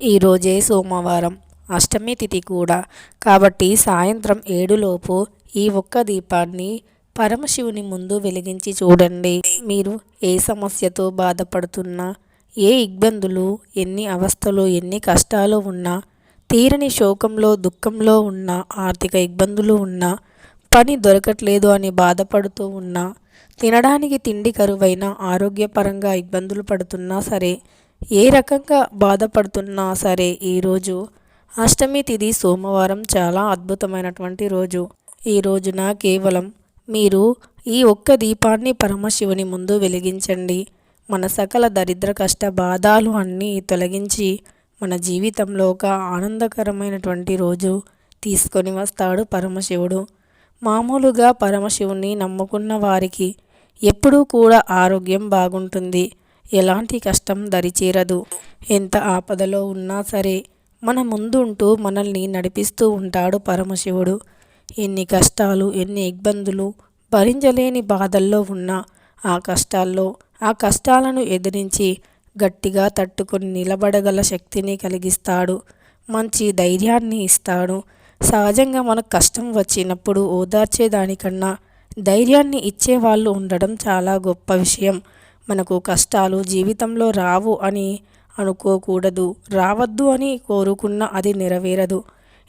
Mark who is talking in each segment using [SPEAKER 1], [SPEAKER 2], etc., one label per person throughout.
[SPEAKER 1] ఈరోజే సోమవారం అష్టమి తిథి కూడా. కాబట్టి సాయంత్రం ఏడులోపు ఈ ఒక్క దీపాన్ని పరమశివుని ముందు వెలిగించి చూడండి. మీరు ఏ సమస్యతో బాధపడుతున్నా ఏ ఇబ్బందులు ఎన్ని అవస్థలు ఎన్ని కష్టాలు ఉన్నా తీరని శోకంలో దుఃఖంలో ఉన్న ఆర్థిక ఇబ్బందులు ఉన్నా పని దొరకట్లేదు అని బాధపడుతూ ఉన్నా తినడానికి తిండి కరువైన ఆరోగ్యపరంగా ఇబ్బందులు పడుతున్నా సరే ఏ రకంగా బాధపడుతున్నా సరే ఈరోజు అష్టమి తిది సోమవారం చాలా అద్భుతమైనటువంటి రోజు. ఈ రోజున కేవలం మీరు ఈ ఒక్క దీపాన్ని పరమశివుని ముందు వెలిగించండి. మన సకల దరిద్ర కష్ట బాధాలు అన్నీ తొలగించి మన జీవితంలో ఒక ఆనందకరమైనటువంటి రోజు తీసుకొని వస్తాడు పరమశివుడు. మామూలుగా పరమశివుని నమ్ముకున్న వారికి ఎప్పుడూ కూడా ఆరోగ్యం బాగుంటుంది. ఎలాంటి కష్టం దరిచేరదు. ఎంత ఆపదలో ఉన్నా సరే మన ముందుంటూ మనల్ని నడిపిస్తూ ఉంటాడు పరమశివుడు. ఎన్ని కష్టాలు ఎన్ని ఇబ్బందులు భరించలేని బాధల్లో ఉన్నా ఆ కష్టాల్లో ఆ కష్టాలను ఎదిరించి గట్టిగా తట్టుకొని నిలబడగల శక్తిని కలిగిస్తాడు. మంచి ధైర్యాన్ని ఇస్తాడు. సహజంగా మనకు కష్టం వచ్చినప్పుడు ఓదార్చేదానికన్నా ధైర్యాన్ని ఇచ్చేవాళ్ళు ఉండడం చాలా గొప్ప విషయం. మనకు కష్టాలు జీవితంలో రావు అని అనుకోకూడదు. రావద్దు అని కోరుకున్న అది నెరవేరదు.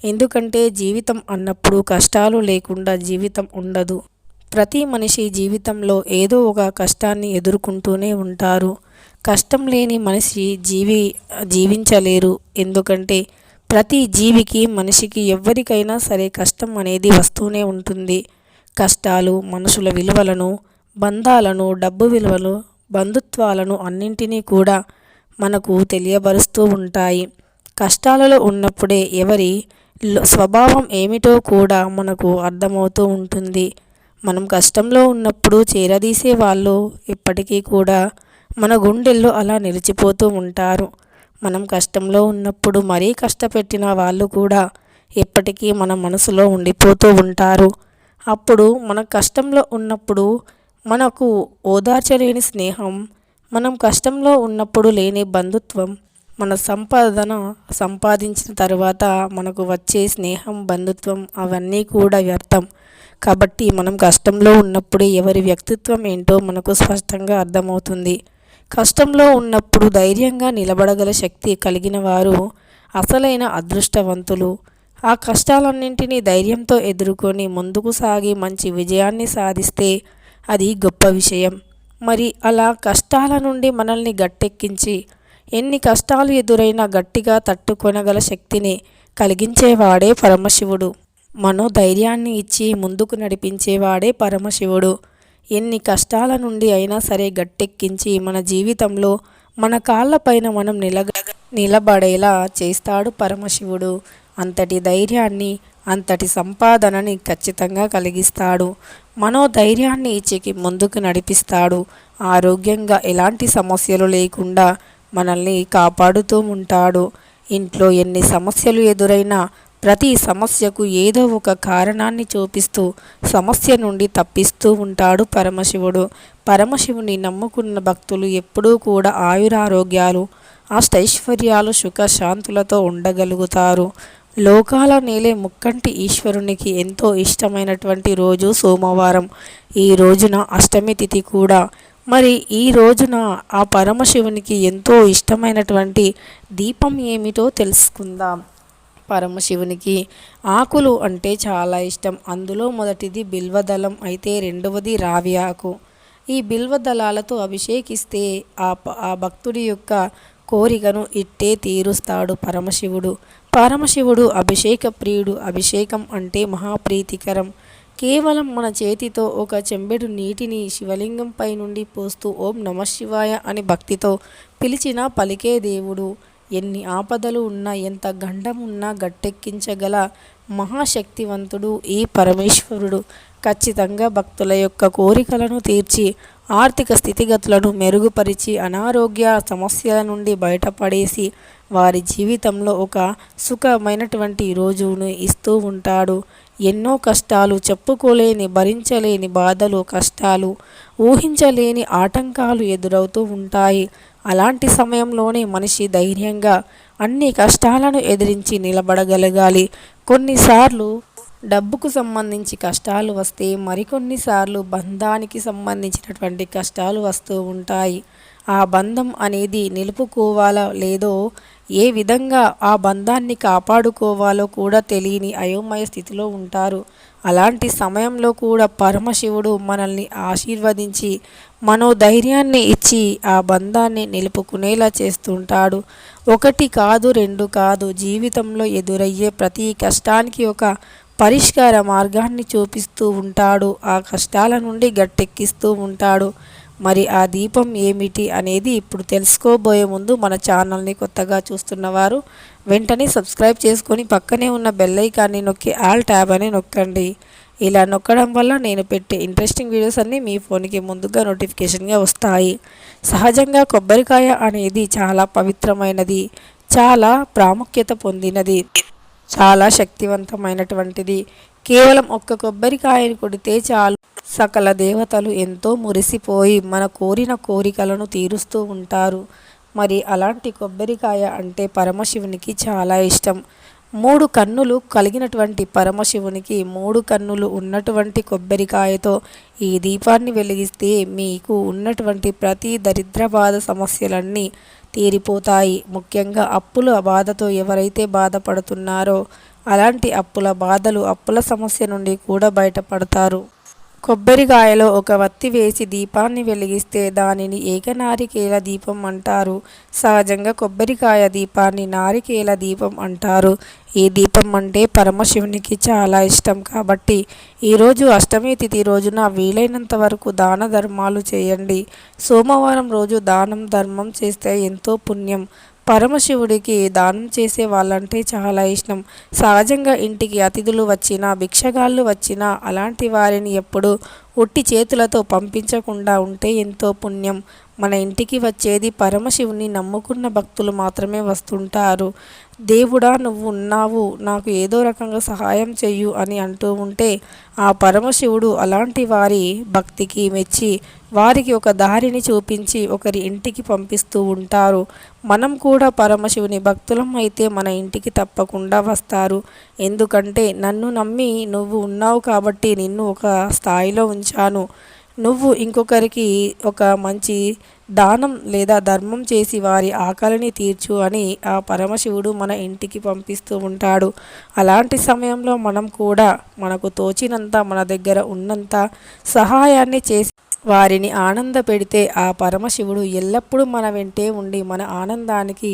[SPEAKER 1] ఎందుకంటే జీవితం అన్నప్పుడు కష్టాలు లేకుండా జీవితం ఉండదు. ప్రతి మనిషి జీవితంలో ఏదో ఒక కష్టాన్ని ఎదుర్కొంటూనే ఉంటారు. కష్టం లేని మనిషి జీవి జీవించలేరు. ఎందుకంటే ప్రతి జీవికి మనిషికి ఎవరికైనా సరే కష్టం అనేది వస్తూనే ఉంటుంది. కష్టాలు మనుషుల విలువలను బంధాలను డబ్బు విలువలు బంధుత్వాలను అన్నింటినీ కూడా మనకు తెలియబరుస్తూ ఉంటాయి. కష్టాలలో ఉన్నప్పుడే ఎవరి స్వభావం ఏమిటో కూడా మనకు అర్థమవుతూ ఉంటుంది. మనం కష్టంలో ఉన్నప్పుడు చేరదీసే వాళ్ళు ఇప్పటికీ కూడా మన గుండెల్లో అలా నిలిచిపోతూ ఉంటారు. మనం కష్టంలో ఉన్నప్పుడు మరీ కష్టపెట్టిన వాళ్ళు కూడా ఎప్పటికీ మన మనసులో ఉండిపోతూ ఉంటారు. అప్పుడు మన కష్టంలో ఉన్నప్పుడు మనకు ఓదార్చలేని స్నేహం మనం కష్టంలో ఉన్నప్పుడు లేని బంధుత్వం మన సంపాదన సంపాదించిన తర్వాత మనకు వచ్చే స్నేహం బంధుత్వం అవన్నీ కూడా వ్యర్థం. కాబట్టి మనం కష్టంలో ఉన్నప్పుడు ఎవరి వ్యక్తిత్వం ఏంటో మనకు స్పష్టంగా అర్థమవుతుంది. కష్టంలో ఉన్నప్పుడు ధైర్యంగా నిలబడగల శక్తి కలిగిన వారు అసలైన అదృష్టవంతులు. ఆ కష్టాలన్నింటినీ ధైర్యంతో ఎదుర్కొని ముందుకు సాగి మంచి విజయాన్ని సాధిస్తే అది గొప్ప విషయం. మరి అలా కష్టాల నుండి మనల్ని గట్టెక్కించి ఎన్ని కష్టాలు ఎదురైనా గట్టిగా తట్టుకొనగల శక్తిని కలిగించేవాడే పరమశివుడు. మనోధైర్యాన్ని ఇచ్చి ముందుకు నడిపించేవాడే పరమశివుడు. ఎన్ని కష్టాల నుండి అయినా సరే గట్టెక్కించి మన జీవితంలో మన కాళ్ళపైన మనం నిలగ నిలబడేలా చేస్తాడు పరమశివుడు. అంతటి ధైర్యాన్ని అంతటి సంపాదనని ఖచ్చితంగా కలిగిస్తాడు. మనోధైర్యాన్ని ఇచ్చికి ముందుకు నడిపిస్తాడు. ఆరోగ్యంగా ఎలాంటి సమస్యలు లేకుండా మనల్ని కాపాడుతూ ఉంటాడు. ఇంట్లో ఎన్ని సమస్యలు ఎదురైనా ప్రతి సమస్యకు ఏదో ఒక కారణాన్ని చూపిస్తూ సమస్య నుండి తప్పిస్తూ ఉంటాడు పరమశివుడు. పరమశివుని నమ్ముకున్న భక్తులు ఎప్పుడూ కూడా ఆయురారోగ్యాలు అష్టైశ్వర్యాలు సుఖశాంతులతో ఉండగలుగుతారు. లోకాల నేలే ముక్కంటి ఈశ్వరునికి ఎంతో ఇష్టమైనటువంటి రోజు సోమవారం. ఈ రోజున అష్టమి తిథి కూడా. మరి ఈ రోజున ఆ పరమశివునికి ఎంతో ఇష్టమైనటువంటి దీపం ఏమిటో తెలుసుకుందాం. పరమశివునికి ఆకులు అంటే చాలా ఇష్టం. అందులో మొదటిది బిల్వదళం అయితే రెండవది రావి ఆకు. ఈ బిల్వదళాలతో అభిషేకిస్తే ఆ ఆ భక్తుడి యొక్క కోరికను ఇట్టే తీరుస్తాడు పరమశివుడు. పరమశివుడు అభిషేక ప్రియుడు అభిషేకం అంటే మహాప్రీతికరం. కేవలం మన చేతితో ఒక చెంబెడు నీటిని శివలింగంపై నుండి పోస్తూ ఓం నమ శివాయ అని భక్తితో పిలిచిన పలికే దేవుడు. ఎన్ని ఆపదలు ఉన్నా ఎంత గండం ఉన్నా గట్టెక్కించగల మహాశక్తివంతుడు ఈ పరమేశ్వరుడు. ఖచ్చితంగా భక్తుల యొక్క కోరికలను తీర్చి ఆర్థిక స్థితిగతులను మెరుగుపరిచి అనారోగ్య సమస్యల నుండి బయటపడేసి వారి జీవితంలో ఒక సుఖమైనటువంటి రోజును ఇస్తూ ఉంటాడు. ఎన్నో కష్టాలు చెప్పుకోలేని భరించలేని బాధలు కష్టాలు ఊహించలేని ఆటంకాలు ఎదురవుతూ ఉంటాయి. అలాంటి సమయంలోనే మనిషి ధైర్యంగా అన్ని కష్టాలను ఎదిరించి నిలబడగలగాలి. కొన్నిసార్లు డబ్బుకు సంబంధించి కష్టాలు వస్తే మరికొన్నిసార్లు బంధానికి సంబంధించినటువంటి కష్టాలు వస్తూ ఉంటాయి. ఆ బంధం అనేది నిలుపుకోవాలో లేదో ఏ విధంగా ఆ బంధాన్ని కాపాడుకోవాలో కూడా తెలియని అయోమయ స్థితిలో ఉంటారు. అలాంటి సమయంలో కూడా పరమశివుడు మనల్ని ఆశీర్వదించి మనోధైర్యాన్ని ఇచ్చి ఆ బంధాన్ని నిలుపుకునేలా చేస్తుంటాడు. ఒకటి కాదు రెండు కాదు జీవితంలో ఎదురయ్యే ప్రతి కష్టానికి ఒక పరిష్కార మార్గాన్ని చూపిస్తూ ఉంటాడు. ఆ కష్టాల నుండి గట్టెక్కిస్తూ ఉంటాడు. మరి ఆ దీపం ఏమిటి అనేది ఇప్పుడు తెలుసుకోబోయే ముందు మన ఛానల్ని కొత్తగా చూస్తున్నవారు వెంటనే సబ్స్క్రైబ్ చేసుకొని పక్కనే ఉన్న బెల్లైకాన్ని నొక్కి ఆల్ ట్యాబ్ అని నొక్కండి. ఇలా నొక్కడం వల్ల నేను పెట్టే ఇంట్రెస్టింగ్ వీడియోస్ అన్నీ మీ ఫోన్కి ముందుగా నోటిఫికేషన్గా వస్తాయి. సహజంగా కొబ్బరికాయ అనేది చాలా పవిత్రమైనది చాలా ప్రాముఖ్యత పొందినది చాలా శక్తివంతమైనటువంటిది. కేవలం ఒక్క కొబ్బరికాయని కొడితే చాలు. సకల దేవతలు ఎంతో మురిసిపోయి మన కోరిన కోరికలను తీరుస్తూ ఉంటారు. మరి అలాంటి కొబ్బరికాయ అంటే పరమశివునికి చాలా ఇష్టం. మూడు కన్నులు కలిగినటువంటి పరమశివునికి మూడు కన్నులు ఉన్నటువంటి కొబ్బరికాయతో ఈ దీపాన్ని వెలిగిస్తే మీకు ఉన్నటువంటి ప్రతి దరిద్ర బాధ సమస్యలన్నీ తీరిపోతాయి. ముఖ్యంగా అప్పుల బాధతో ఎవరైతే బాధపడుతున్నారో అలాంటి అప్పుల బాధలు అప్పుల సమస్య నుండి కూడా బయటపడతారు. కొబ్బరికాయలో ఒక వత్తి వేసి దీపాన్ని వెలిగిస్తే దానిని ఏకనారికేల దీపం అంటారు. సహజంగా కొబ్బరికాయ దీపాన్ని నారికేల దీపం అంటారు. ఈ దీపం అంటే పరమశివునికి చాలా ఇష్టం కాబట్టి ఈరోజు అష్టమి తిథి రోజున వీలైనంత వరకు దాన ధర్మాలు చేయండి. సోమవారం రోజు దానం ధర్మం చేస్తే ఎంతో పుణ్యం. పరమశివుడికి దానం చేసే వాళ్ళంటే చాలా ఇష్టం. సహజంగా ఇంటికి అతిథులు వచ్చినా భిక్షగాళ్ళు వచ్చినా అలాంటి వారిని ఎప్పుడూ ఉట్టి చేతులతో పంపించకుండా ఉంటే ఎంతో పుణ్యం. మన ఇంటికి వచ్చేది పరమశివుని నమ్ముకున్న భక్తులు మాత్రమే వస్తుంటారు. దేవుడా నువ్వు ఉన్నావు. నాకు ఏదో రకంగా సహాయం చెయ్యు అని అంటూ ఉంటే ఆ పరమశివుడు అలాంటి వారి భక్తికి మెచ్చి వారికి ఒక దారిని చూపించి ఒకరి ఇంటికి పంపిస్తూ ఉంటారు. మనం కూడా పరమశివుని భక్తులం అయితే మన ఇంటికి తప్పకుండా వస్తారు. ఎందుకంటే నన్ను నమ్మి నువ్వు ఉన్నావు కాబట్టి నిన్ను ఒక స్థాయిలో ఉంచాను. నువ్వు ఇంకొకరికి ఒక మంచి దానం లేదా ధర్మం చేసి వారి ఆకలిని తీర్చు అని ఆ పరమశివుడు మన ఇంటికి పంపిస్తూ ఉంటాడు. అలాంటి సమయంలో మనం కూడా మనకు తోచినంత మన దగ్గర ఉన్నంత సహాయాన్ని చేసి వారిని ఆనంద పెడితే ఆ పరమశివుడు ఎల్లప్పుడూ మన వెంటే ఉండి మన ఆనందానికి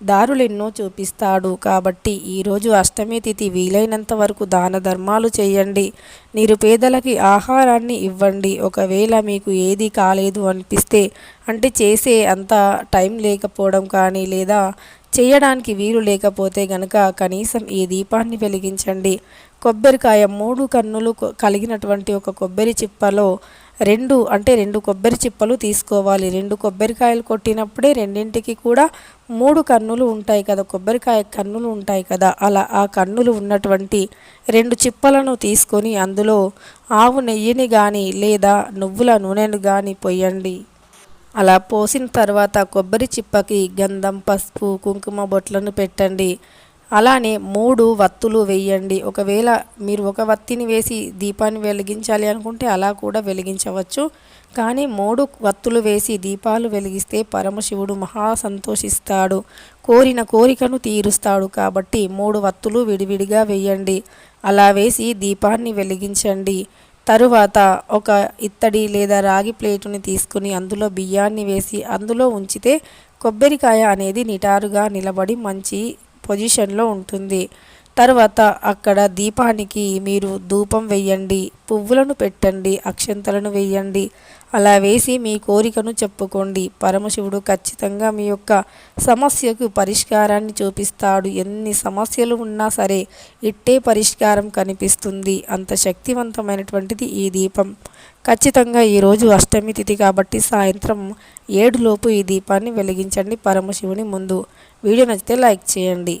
[SPEAKER 1] దారులెన్నో చూపిస్తాడు. కాబట్టి ఈరోజు అష్టమి తిథి వీలైనంత వరకు దాన ధర్మాలు చేయండి. నిరుపేదలకి ఆహారాన్ని ఇవ్వండి. ఒకవేళ మీకు ఏది కాలేదు అనిపిస్తే అంటే చేసే అంత టైం లేకపోవడం కానీ లేదా చేయడానికి వీలు లేకపోతే గనక కనీసం ఈ దీపాన్ని వెలిగించండి. కొబ్బరికాయ మూడు కన్నులు కలిగినటువంటి ఒక కొబ్బరి చిప్పలో రెండు అంటే రెండు కొబ్బరి చిప్పలు తీసుకోవాలి. రెండు కొబ్బరికాయలు కొట్టినప్పుడే రెండింటికి కూడా మూడు కన్నులు ఉంటాయి కదా కొబ్బరికాయ కన్నులు ఉంటాయి కదా. అలా ఆ కన్నులు ఉన్నటువంటి రెండు చిప్పలను తీసుకొని అందులో ఆవు నెయ్యిని కానీ లేదా నువ్వుల నూనెను కానీ పొయ్యండి. అలా పోసిన తర్వాత కొబ్బరి చిప్పకి గంధం పసుపు కుంకుమ బొట్లను పెట్టండి. అలానే మూడు వత్తులు వేయండి. ఒకవేళ మీరు ఒక వత్తిని వేసి దీపాన్ని వెలిగించాలి అనుకుంటే అలా కూడా వెలిగించవచ్చు. కానీ మూడు వత్తులు వేసి దీపాలు వెలిగిస్తే పరమశివుడు మహా సంతోషిస్తాడు కోరిన కోరికను తీరుస్తాడు కాబట్టి మూడు వత్తులు విడివిడిగా వేయండి. అలా వేసి దీపాన్ని వెలిగించండి. తరువాత ఒక ఇత్తడి లేదా రాగి ప్లేటుని తీసుకుని అందులో బియ్యాన్ని వేసి అందులో ఉంచితే కొబ్బరికాయ అనేది నిటారుగా నిలబడి మంచి పొజిషన్లో ఉంటుంది. తర్వాత అక్కడ దీపానికి మీరు ధూపం వెయ్యండి పువ్వులను పెట్టండి అక్షంతలను వెయ్యండి. అలా వేసి మీ కోరికను చెప్పుకోండి. పరమశివుడు ఖచ్చితంగా మీ యొక్క సమస్యకు పరిష్కారాన్ని చూపిస్తాడు. ఎన్ని సమస్యలు ఉన్నా సరే ఇట్టే పరిష్కారం కనిపిస్తుంది. అంత శక్తివంతమైనటువంటిది ఈ దీపం. ఖచ్చితంగా ఈరోజు అష్టమి తిథి కాబట్టి సాయంత్రం ఏడులోపు ఈ దీపాన్ని వెలిగించండి పరమశివుని ముందు. వీడియో నచ్చితే లైక్ చేయండి.